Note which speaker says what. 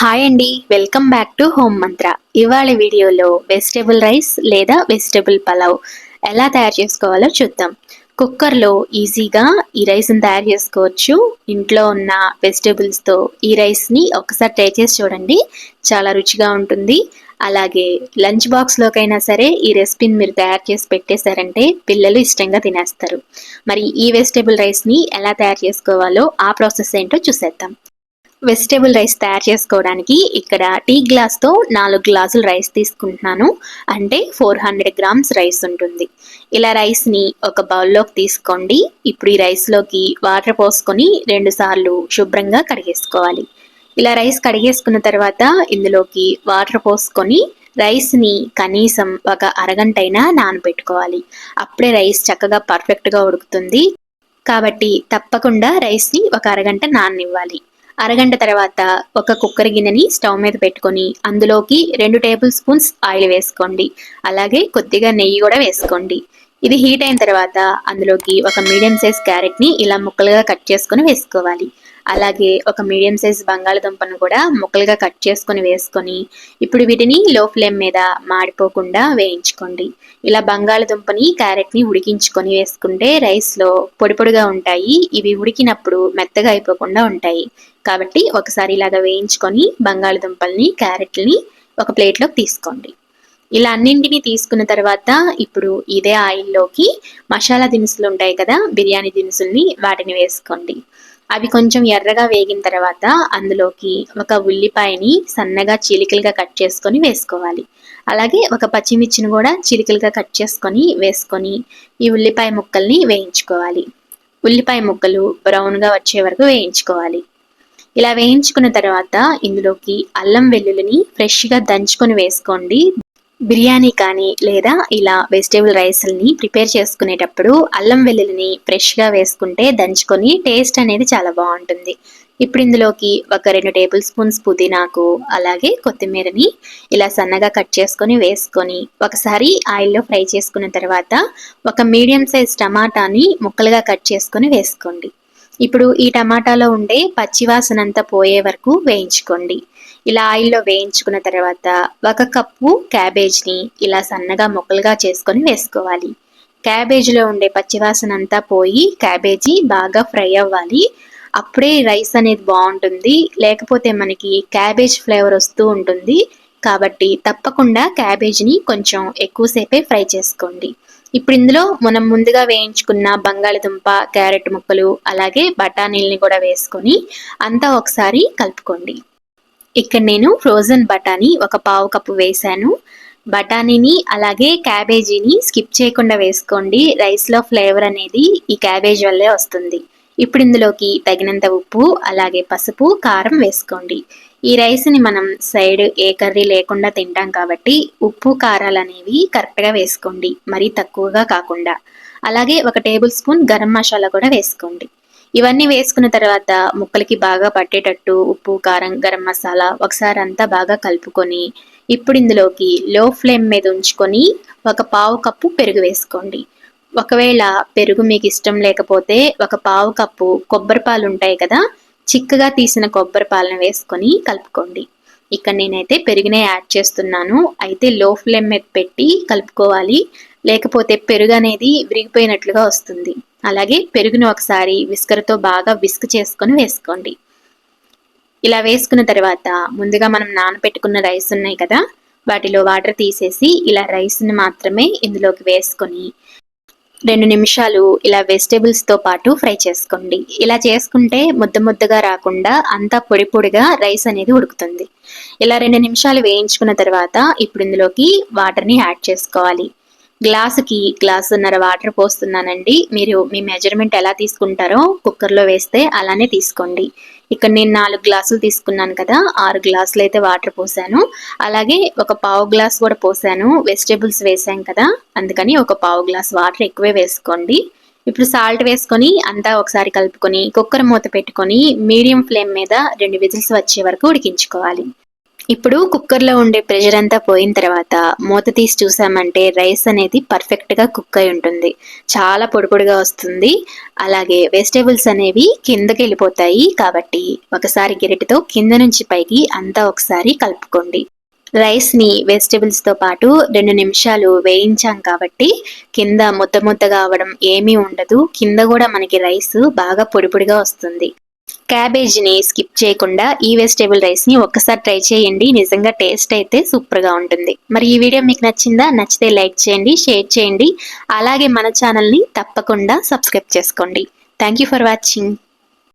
Speaker 1: Hi అండి. Welcome back to home Mantra ఇవాళ వీడియోలో వెజిటేబుల్ రైస్ లేదా వెజిటేబుల్ పలావ్ ఎలా తయారు చేసుకోవాలో చూద్దాం. కుక్కర్లో ఈజీగా ఈ రైస్ని తయారు చేసుకోవచ్చు. ఇంట్లో ఉన్న వెజిటేబుల్స్తో ఈ రైస్ని ఒకసారి ట్రై చేసి చూడండి. చాలా రుచిగా ఉంటుంది. అలాగే లంచ్ బాక్స్లోకైనా సరే ఈ రెసిపీని మీరు తయారు చేసి పెట్టేశారంటే పిల్లలు ఇష్టంగా తినేస్తారు. మరి ఈ వెజిటేబుల్ రైస్ని ఎలా తయారు చేసుకోవాలో ఆ ప్రాసెస్ ఏంటో చూసేద్దాం. వెజిటేబుల్ రైస్ తయారు చేసుకోవడానికి ఇక్కడ టీ గ్లాస్తో నాలుగు గ్లాసులు రైస్ తీసుకుంటున్నాను. అంటే ఫోర్ హండ్రెడ్ గ్రామ్స్ రైస్ ఉంటుంది. ఇలా రైస్ని ఒక బౌల్లోకి తీసుకోండి. ఇప్పుడు ఈ రైస్లోకి వాటర్ పోసుకొని రెండుసార్లు శుభ్రంగా కడిగేసుకోవాలి. ఇలా రైస్ కడిగేసుకున్న తర్వాత ఇందులోకి వాటర్ పోసుకొని రైస్ని కనీసం ఒక అరగంట అయినా నానబెట్టుకోవాలి. అప్పుడే రైస్ చక్కగా పర్ఫెక్ట్గా ఉడుకుతుంది. కాబట్టి తప్పకుండా రైస్ని ఒక అరగంట నాననివ్వాలి. అరగంట తర్వాత ఒక కుక్కర్ గిన్నెని స్టవ్ మీద పెట్టుకొని అందులోకి రెండు టేబుల్ స్పూన్స్ ఆయిల్ వేసుకోండి. అలాగే కొద్దిగా నెయ్యి కూడా వేసుకోండి. ఇది హీట్ అయిన తర్వాత అందులోకి ఒక మీడియం సైజ్ క్యారెట్ని ఇలా ముక్కలుగా కట్ చేసుకొని వేసుకోవాలి. అలాగే ఒక మీడియం సైజ్ బంగాళదుంపను కూడా ముక్కలుగా కట్ చేసుకొని వేసుకొని ఇప్పుడు వీటిని లో ఫ్లేమ్ మీద మాడిపోకుండా వేయించుకోండి. ఇలా బంగాళదుంపని క్యారెట్ని ఉడికించుకొని వేసుకుంటే రైస్లో పొడి పొడిగా ఉంటాయి. ఇవి ఉడికినప్పుడు మెత్తగా అయిపోకుండా ఉంటాయి. కాబట్టి ఒకసారి ఇలాగా వేయించుకొని బంగాళదుంపల్ని క్యారెట్ని ఒక ప్లేట్లోకి తీసుకోండి. ఇలా అన్నింటినీ తీసుకున్న తర్వాత ఇప్పుడు ఇదే ఆయిల్లోకి మసాలా దినుసులు ఉంటాయి కదా బిర్యానీ దినుసుల్ని వాటిని వేసుకోండి. అవి కొంచెం ఎర్రగా వేగిన తర్వాత అందులోకి ఒక ఉల్లిపాయని సన్నగా చిలికలుగా కట్ చేసుకొని వేసుకోవాలి. అలాగే ఒక పచ్చిమిర్చిని కూడా చిలికలుగా కట్ చేసుకొని వేసుకొని ఈ ఉల్లిపాయ ముక్కల్ని వేయించుకోవాలి. ఉల్లిపాయ ముక్కలు బ్రౌన్గా వచ్చే వరకు వేయించుకోవాలి. ఇలా వేయించుకున్న తర్వాత ఇందులోకి అల్లం వెల్లుల్లిని ఫ్రెష్గా దంచుకొని వేసుకోండి. బిర్యానీ కానీ లేదా ఇలా వెజిటేబుల్ రైస్ని ప్రిపేర్ చేసుకునేటప్పుడు అల్లం వెల్లుల్లిని ఫ్రెష్గా వేసుకుంటే దంచుకొని టేస్ట్ అనేది చాలా బాగుంటుంది. ఇప్పుడు ఇందులోకి ఒక రెండు టేబుల్ స్పూన్స్ పుదీనాకు అలాగే కొత్తిమీరని ఇలా సన్నగా కట్ చేసుకొని వేసుకొని ఒకసారి ఆయిల్లో ఫ్రై చేసుకున్న తర్వాత ఒక మీడియం సైజ్ టమాటాని ముక్కలుగా కట్ చేసుకొని వేసుకోండి. ఇప్పుడు ఈ టమాటాలో ఉండే పచ్చివాసన అంతా పోయే వరకు వేయించుకోండి. ఇలా ఆయిల్లో వేయించుకున్న తర్వాత ఒక కప్పు క్యాబేజ్ని ఇలా సన్నగా ముక్కలుగా చేసుకొని వేసుకోవాలి. క్యాబేజీలో ఉండే పచ్చివాసన అంతా పోయి క్యాబేజీ బాగా ఫ్రై అవ్వాలి. అప్పుడే రైస్ అనేది బాగుంటుంది. లేకపోతే మనకి క్యాబేజ్ ఫ్లేవర్ వస్తూ ఉంటుంది. కాబట్టి తప్పకుండా క్యాబేజ్ని కొంచెం ఎక్కువసేపే ఫ్రై చేసుకోండి. ఇప్పుడు ఇందులో మనం ముందుగా వేయించుకున్న బంగాళదుంప క్యారెట్ ముక్కలు అలాగే బఠానీల్ని కూడా వేసుకొని అంతా ఒకసారి కలుపుకోండి. ఇక్కడ నేను ఫ్రోజన్ బఠానీ ఒక పావు కప్పు వేశాను. బఠానీని అలాగే క్యాబేజీని స్కిప్ చేయకుండా వేసుకోండి. రైస్లో ఫ్లేవర్ అనేది ఈ క్యాబేజ్ వల్లే వస్తుంది. ఇప్పుడు ఇందులోకి తగినంత ఉప్పు అలాగే పసుపు కారం వేసుకోండి. ఈ రైస్ని మనం సైడ్ ఏ కర్రీ లేకుండా తింటాం కాబట్టి ఉప్పు కారాలు అనేవి కరెక్ట్గా వేసుకోండి. మరీ తక్కువగా కాకుండా. అలాగే ఒక టేబుల్ స్పూన్ గరం మసాలా కూడా వేసుకోండి. ఇవన్నీ వేసుకున్న తర్వాత ముక్కలకి బాగా పట్టేటట్టు ఉప్పు కారం గరం మసాలా ఒకసారి అంతా బాగా కలుపుకొని ఇప్పుడు ఇందులోకి లో ఫ్లేమ్ మీద ఉంచుకొని ఒక పావు కప్పు పెరుగు వేసుకోండి. ఒకవేళ పెరుగు మీకు ఇష్టం లేకపోతే ఒక పావు కప్పు కొబ్బరి పాలు ఉంటాయి కదా చిక్కగా తీసిన కొబ్బరి పాలను వేసుకొని కలుపుకోండి. ఇక్కడ నేనైతే పెరుగునే యాడ్ చేస్తున్నాను. అయితే లో ఫ్లేమ్ మీద పెట్టి కలుపుకోవాలి. లేకపోతే పెరుగు అనేది విరిగిపోయినట్లుగా వస్తుంది. అలాగే పెరుగును ఒకసారి విస్కర్తో బాగా విస్క్ చేసుకొని వేసుకోండి. ఇలా వేసుకున్న తర్వాత ముందుగా మనం నానబెట్టుకున్న రైస్ ఉన్నాయి కదా వాటిలో వాటర్ తీసేసి ఇలా రైస్ని మాత్రమే ఇందులోకి వేసుకొని రెండు నిమిషాలు ఇలా వెజిటేబుల్స్తో పాటు ఫ్రై చేసుకోండి. ఇలా చేసుకుంటే ముద్ద ముద్దగా రాకుండా అంతా పొడి పొడిగా రైస్ అనేది ఉడుకుతుంది. ఇలా రెండు నిమిషాలు వేయించుకున్న తర్వాత ఇప్పుడు ఇందులోకి వాటర్ని యాడ్ చేసుకోవాలి. గ్లాసుకి గ్లాసున్నర వాటర్ పోస్తున్నానండి. మీరు మీ మెజర్మెంట్ ఎలా తీసుకుంటారో కుక్కర్లో వేస్తే అలానే తీసుకోండి. ఇక్కడ నేను నాలుగు గ్లాసులు తీసుకున్నాను కదా ఆరు గ్లాసులు అయితే వాటర్ పోసాను. అలాగే ఒక పావు గ్లాస్ కూడా పోసాను. వెజిటేబుల్స్ వేసాం కదా అందుకని ఒక పావు గ్లాస్ వాటర్ ఎక్కువే వేసుకోండి. ఇప్పుడు సాల్ట్ వేసుకొని అంతా ఒకసారి కలుపుకొని కుక్కర్ మూత పెట్టుకొని మీడియం ఫ్లేమ్ మీద రెండు విజిల్స్ వచ్చే వరకు ఉడికించుకోవాలి. ఇప్పుడు కుక్కర్లో ఉండే ప్రెషర్ అంతా పోయిన తర్వాత మూత తీసి చూసామంటే రైస్ అనేది పర్ఫెక్ట్గా కుక్ అయి ఉంటుంది. చాలా పొడి పొడిగా వస్తుంది. అలాగే వెజిటేబుల్స్ అనేవి కిందకి వెళ్ళిపోతాయి కాబట్టి ఒకసారి గిరిటితో కింద నుంచి పైకి అంతా ఒకసారి కలుపుకోండి. రైస్ని వెజిటేబుల్స్తో పాటు రెండు నిమిషాలు వేయించాం కాబట్టి కింద ముద్ద ముద్దగా అవ్వడం ఏమీ ఉండదు. కింద కూడా మనకి రైస్ బాగా పొడి పొడిగా వస్తుంది. క్యాబేజీని స్కిప్ చేయకుండా ఈ వెజిటేబుల్ రైస్ని ఒక్కసారి ట్రై చేయండి. నిజంగా టేస్ట్ అయితే సూపర్గా ఉంటుంది. మరి ఈ వీడియో మీకు నచ్చిందా? నచ్చితే లైక్ చేయండి షేర్ చేయండి. అలాగే మన ఛానల్ని తప్పకుండా సబ్స్క్రైబ్ చేసుకోండి. Thank you for watching